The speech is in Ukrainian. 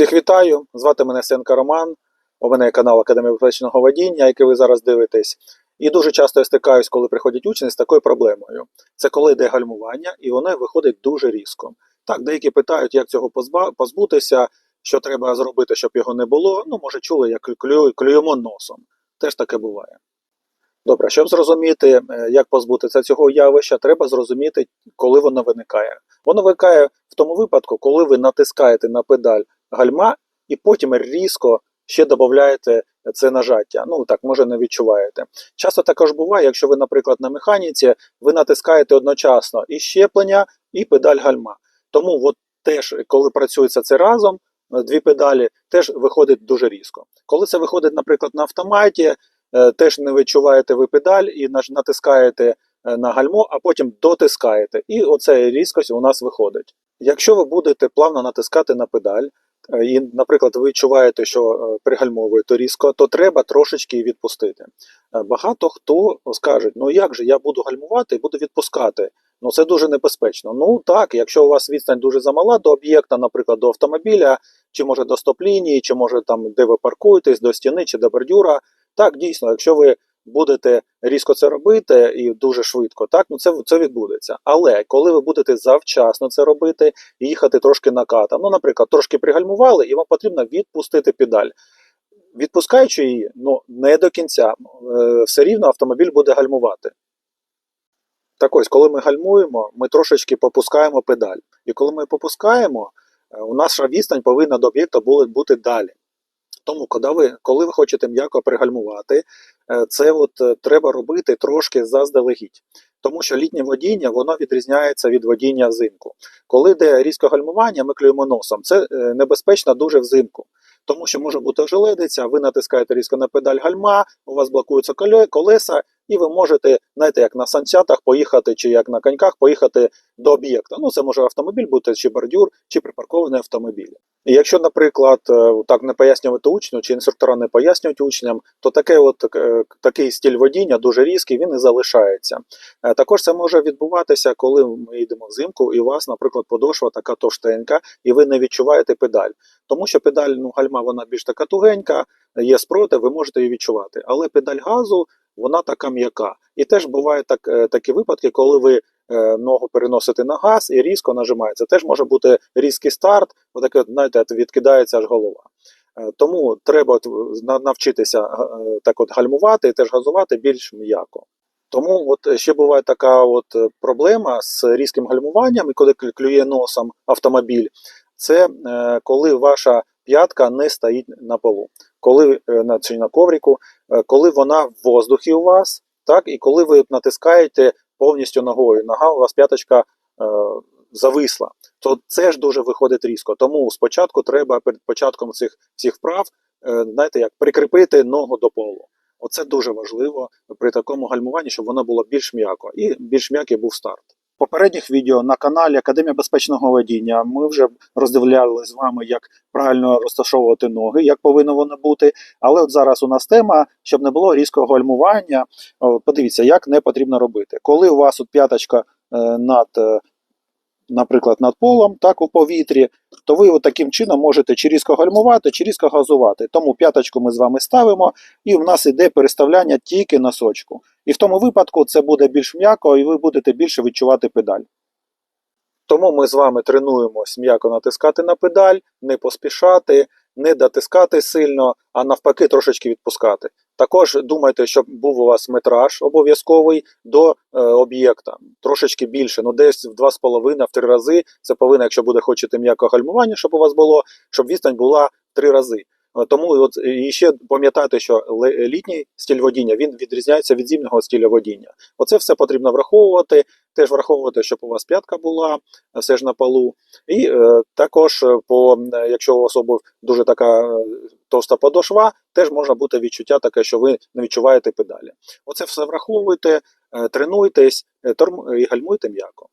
Всіх вітаю! Звати мене Сенка Роман. У мене є канал Академія безпечного водіння, який ви зараз дивитесь. І дуже часто я стикаюсь, коли приходять учні з такою проблемою. Це коли йде гальмування, і воно виходить дуже різко. Так, деякі питають, як цього позбутися, що треба зробити, щоб його не було. Ну, може, чули, як клюємо носом. Теж таке буває. Добре, щоб зрозуміти, е, як позбутися цього явища, треба зрозуміти, коли воно виникає. Воно виникає в тому випадку, коли ви натискаєте на педаль гальма і потім різко ще додаєте це нажаття. Ну так, може не відчуваєте. Часто також буває, якщо ви, наприклад, на механіці, ви натискаєте одночасно і щеплення, і педаль гальма. Тому от теж, коли працюється це разом, дві педалі, теж виходить дуже різко. Коли це виходить, наприклад, на автоматі, е, теж не відчуваєте ви педаль і натискаєте е, на гальмо, а потім дотискаєте. І оця різкость у нас виходить. Якщо ви будете плавно натискати на педаль, і, наприклад, ви відчуваєте, що е, пригальмовуєте різко, то треба трошечки відпустити. Е, Багато хто скаже, ну як же я буду гальмувати і буду відпускати. Ну це дуже небезпечно. Ну так, якщо у вас відстань дуже замала до об'єкта, наприклад, до автомобіля, чи може до стоп-лінії, чи може там, де ви паркуєтесь, до стіни чи до бордюра. Так, дійсно, якщо ви будете різко це робити і дуже швидко, так ну це, це відбудеться. Але коли ви будете завчасно це робити їхати трошки накатом, ну, наприклад, трошки пригальмували, і вам потрібно відпустити педаль. Відпускаючи її, ну не до кінця, е, все рівно автомобіль буде гальмувати. Так ось, коли ми гальмуємо, ми трошечки попускаємо педаль. І коли ми попускаємо, е, у наша відстань повинна до об'єкта бути далі. Тому, коли ви, коли ви хочете м'яко пригальмувати, це от е, треба робити трошки заздалегідь. Тому що літнє водіння воно відрізняється від водіння взимку. Коли йде різке гальмування, ми клюємо носом. Це е, небезпечно дуже взимку. Тому що може бути ожеледиця, ви натискаєте різко на педаль гальма, у вас блокуються коле- колеса, і ви можете, знаєте, як на санцятах поїхати, чи як на коньках поїхати до об'єкта. Ну, це може автомобіль бути, чи бордюр, чи припаркований автомобіль. І якщо, наприклад, е, так не пояснювати учню, чи інструктора не пояснюють учням, то таке от, е, такий стиль водіння дуже різкий, він і залишається. Е, Також це може відбуватися, коли ми йдемо взимку, і у вас, наприклад, подошва така товстенька, і ви не відчуваєте педаль. Тому що педаль ну, гальма вона більш така тугенька, є спротив, ви можете її відчувати. Але педаль газу вона така м'яка. І теж бувають так, е, такі випадки, коли ви е, ногу переносите на газ і різко нажимається. Теж може бути різкий старт, отаке, знаєте, відкидається аж голова. Е, Тому треба навчитися так от гальмувати і теж газувати більш м'яко. Тому от ще буває така от проблема з різким гальмуванням, і коли клює носом автомобіль, це коли ваша п'ятка не стоїть на полу, коли е, на, чи на ковріку, е, коли вона в воздухі у вас, так, і коли ви натискаєте повністю ногою, нога у вас п'яточка е, зависла, то це ж дуже виходить різко. Тому спочатку треба перед початком цих всіх вправ, знаєте, як прикріпити ногу до полу. Оце дуже важливо при такому гальмуванні, щоб воно було більш м'яко і більш м'який був старт. Попередніх відео на каналі Академія безпечного водіння ми вже роздивляли з вами, як правильно розташовувати ноги, як повинно воно бути. Але от зараз у нас тема, щоб не було різкого гальмування. Подивіться, як не потрібно робити. Коли у вас от п'яточка е, над, е, наприклад, над полом, так у повітрі, то ви от таким чином можете чи різко гальмувати, чи різко газувати. Тому п'яточку ми з вами ставимо, і в нас іде переставляння тільки носочку. І в тому випадку це буде більш м'яко, і ви будете більше відчувати педаль. Тому ми з вами тренуємось м'яко натискати на педаль, не поспішати, не дотискати сильно, а навпаки трошечки відпускати. Також думайте, щоб був у вас метраж обов'язковий до е, об'єкта, трошечки більше, ну десь в 2,5 в 3 рази. Це повинно, якщо буде хочете м'яке гальмування, щоб у вас було, щоб відстань була в 3 рази. Е, Тому от, і ще пам'ятайте, що літній стиль водіння він відрізняється від зимнього стиля водіння. Оце все потрібно враховувати. Теж враховувати, щоб у вас п'ятка була е, все ж на полу. І е, також, е, по, е, якщо у особи дуже така е, товста подошва, теж може бути відчуття таке, що ви не відчуваєте педалі. Оце все враховуйте, е, тренуйтесь е, торм- і гальмуйте м'яко.